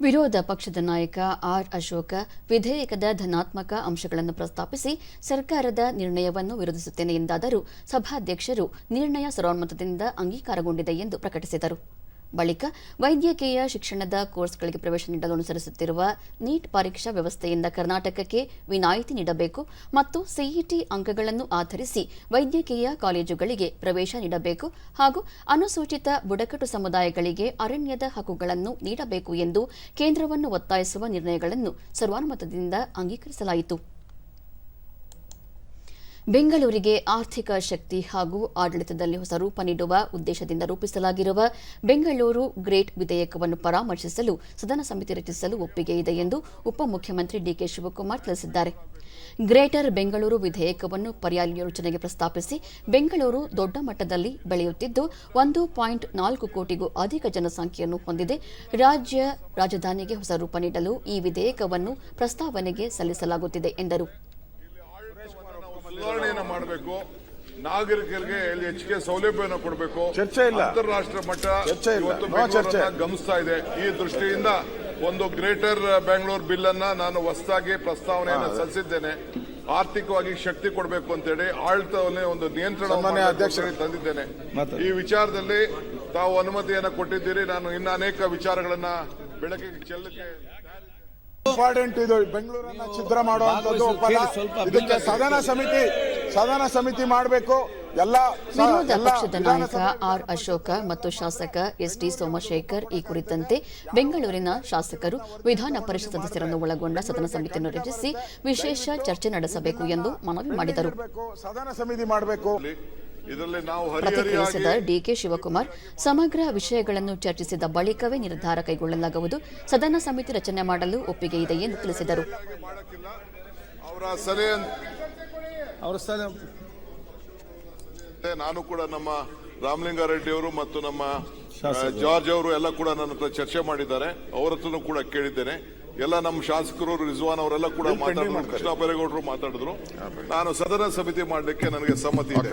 ವಿರೋಧ ಪಕ್ಷದ ನಾಯಕ ಆರ್ ಅಶೋಕ ವಿಧೇಯಕದ ಧನಾತ್ಮಕ ಅಂಶಗಳನ್ನು ಪ್ರಸ್ತಾಪಿಸಿ ಸರ್ಕಾರದ ನಿರ್ಣಯವನ್ನು ವಿರೋಧಿಸುತ್ತೇನೆ ಎಂದಾದರೂ ಸಭಾಧ್ಯಕ್ಷರು ನಿರ್ಣಯ ಸರ್ವಾನುಮತದಿಂದ ಅಂಗೀಕಾರಗೊಂಡಿದೆ ಎಂದು ಪ್ರಕಟಿಸಿದರು. ಬಳಿಕ ವೈದ್ಯಕೀಯ ಶಿಕ್ಷಣದ ಕೋರ್ಸ್ಗಳಿಗೆ ಪ್ರವೇಶ ನೀಡಲು ಅನುಸರಿಸುತ್ತಿರುವ ನೀಟ್ ಪರೀಕ್ಷಾ ವ್ಯವಸ್ಥೆಯಿಂದ ಕರ್ನಾಟಕಕ್ಕೆ ವಿನಾಯಿತಿ ನೀಡಬೇಕು ಮತ್ತು ಸಿಇಟಿ ಅಂಕಗಳನ್ನು ಆಧರಿಸಿ ವೈದ್ಯಕೀಯ ಕಾಲೇಜುಗಳಿಗೆ ಪ್ರವೇಶ ನೀಡಬೇಕು ಹಾಗೂ ಅನುಸೂಚಿತ ಬುಡಕಟ್ಟು ಸಮುದಾಯಗಳಿಗೆ ಅರಣ್ಯದ ಹಕ್ಕುಗಳನ್ನು ನೀಡಬೇಕು ಎಂದು ಕೇಂದ್ರವನ್ನು ಒತ್ತಾಯಿಸುವ ನಿರ್ಣಯಗಳನ್ನು ಸರ್ವಾನುಮತದಿಂದ ಅಂಗೀಕರಿಸಲಾಯಿತು. ಬೆಂಗಳೂರಿಗೆ ಆರ್ಥಿಕ ಶಕ್ತಿ ಹಾಗೂ ಆಡಳಿತದಲ್ಲಿ ಹೊಸ ರೂಪ ನೀಡುವ ಉದ್ದೇಶದಿಂದ ರೂಪಿಸಲಾಗಿರುವ ಬೆಂಗಳೂರು ಗ್ರೇಟ್ ವಿಧೇಯಕವನ್ನು ಪರಾಮರ್ಶಿಸಲು ಸದನ ಸಮಿತಿ ರಚಿಸಲು ಒಪ್ಪಿಗೆ ಇದೆ ಎಂದು ಉಪಮುಖ್ಯಮಂತ್ರಿ ಡಿಕೆ ಶಿವಕುಮಾರ್ ತಿಳಿಸಿದ್ದಾರೆ. ಗ್ರೇಟರ್ ಬೆಂಗಳೂರು ವಿಧೇಯಕವನ್ನು ಪರ್ಯಾಲೋಚನೆಗೆ ಪ್ರಸ್ತಾಪಿಸಿ ಬೆಂಗಳೂರು ದೊಡ್ಡ ಮಟ್ಟದಲ್ಲಿ ಬೆಳೆಯುತ್ತಿದ್ದು, ಒಂದು ಪಾಯಿಂಟ್ ನಾಲ್ಕು ಕೋಟಿಗೂ ಅಧಿಕ ಜನಸಂಖ್ಯೆಯನ್ನು ಹೊಂದಿದೆ. ರಾಜ್ಯ ರಾಜಧಾನಿಗೆ ಹೊಸ ರೂಪ ನೀಡಲು ಈ ವಿಧೇಯಕವನ್ನು ಪ್ರಸ್ತಾವನೆಗೆ ಸಲ್ಲಿಸಲಾಗುತ್ತಿದೆ ಎಂದರು. ಸುಧಾರಣೆಯನ್ನ ಮಾಡಬೇಕು. ನಾಗರಿಕರಿಗೆ ಇಲ್ಲಿ ಹೆಚ್ಚಿಗೆ ಸೌಲಭ್ಯವನ್ನು ಕೊಡಬೇಕು. ಚರ್ಚೆ ಇಲ್ಲ. ಅಂತಾರಾಷ್ಟ್ರೀಯ ಮಟ್ಟ ಚರ್ಚೆ ಗಮನಿಸ್ತಾ ಇದೆ. ಈ ದೃಷ್ಟಿಯಿಂದ ಒಂದು ಗ್ರೇಟರ್ ಬೆಂಗಳೂರು ಬಿಲ್ ಅನ್ನ ನಾನು ಹೊಸದಾಗಿ ಪ್ರಸ್ತಾವನೆಯನ್ನು ಸಲ್ಲಿಸಿದ್ದೇನೆ. ಆರ್ಥಿಕವಾಗಿ ಶಕ್ತಿ ಕೊಡಬೇಕು ಅಂತೇಳಿ ಆಡಳಿತವನ್ನೇ ಒಂದು ನಿಯಂತ್ರಣ ತಂದಿದ್ದೇನೆ. ಈ ವಿಚಾರದಲ್ಲಿ ತಾವು ಅನುಮತಿಯನ್ನ ಕೊಟ್ಟಿದ್ದೀರಿ. ನಾನು ಇನ್ನು ಅನೇಕ ವಿಚಾರಗಳನ್ನ ಬೆಳಕಿಗೆ ಚೆಲ್ಲಕ್ಕೆ ಇಂಪಾರ್ಟೆಂಟ್ ಇದು ಬೆಂಗಳೂರನ್ನ ಛಿದ್ರ ಮಾಡುವಂತದ್ದು ಇದಕ್ಕೆ ಸದನ ಸಮಿತಿ ಸದನ ಸಮಿತಿ ಮಾಡಬೇಕು. ಎಲ್ಲ ವಿರೋಧ ಪಕ್ಷದ ನಾಯಕ ಆರ್ ಅಶೋಕ ಮತ್ತು ಶಾಸಕ ಎಸ್ ಟಿ ಸೋಮಶೇಖರ್ ಈ ಕುರಿತಂತೆ ಬೆಂಗಳೂರಿನ ಶಾಸಕರು ವಿಧಾನ ಪರಿಷತ್ ಸದಸ್ಯರನ್ನು ಒಳಗೊಂಡ ಸದನ ಸಮಿತಿಯನ್ನು ರಚಿಸಿ ವಿಶೇಷ ಚರ್ಚೆ ನಡೆಸಬೇಕು ಎಂದು ಮನವಿ ಮಾಡಿದರು. ಸದನ ಸಮಿತಿ ಮಾಡಬೇಕು. ಪ್ರತಿಕ್ರಿಯಿಸಿದ ಡಿಕೆ ಶಿವಕುಮಾರ್ ಸಮಗ್ರ ವಿಷಯಗಳನ್ನು ಚರ್ಚಿಸಿದ ಬಳಿಕವೇ ನಿರ್ಧಾರ ಕೈಗೊಳ್ಳಲಾಗುವುದು. ಸದನ ಸಮಿತಿ ರಚನೆ ಮಾಡಲು ಒಪ್ಪಿಗೆ ಇದೆ ಎಂದು ತಿಳಿಸಿದರು. ಅವರ ಸ್ಥಾನ? ನಾನು ಕೂಡ ನಮ್ಮ ರಾಮಲಿಂಗಾರೆಡ್ಡಿ ಅವರು ಮತ್ತು ನಮ್ಮ ಜಾರ್ಜ್ ಅವರು ಎಲ್ಲ ಕೂಡ ನನ್ನ ಹತ್ರ ಚರ್ಚೆ ಮಾಡಿದ್ದಾರೆ. ಅವರ ಹತ್ರನೂ ಕೂಡ ಕೇಳಿದ್ದೇನೆ. ಎಲ್ಲ ನಮ್ಮ ಶಾಸಕರು ರಿಜ್ವಾನ್ ಅವರೆಲ್ಲ ಕೂಡ ಮಾತಾಡಿದ್ರು ಕೃಷ್ಣ ಬೈರೇಗೌಡರು ಮಾತಾಡಿದ್ರು. ನಾನು ಸದನ ಸಮಿತಿ ಮಾಡಲಿಕ್ಕೆ ನನಗೆ ಸಮ್ಮತಿ ಇದೆ.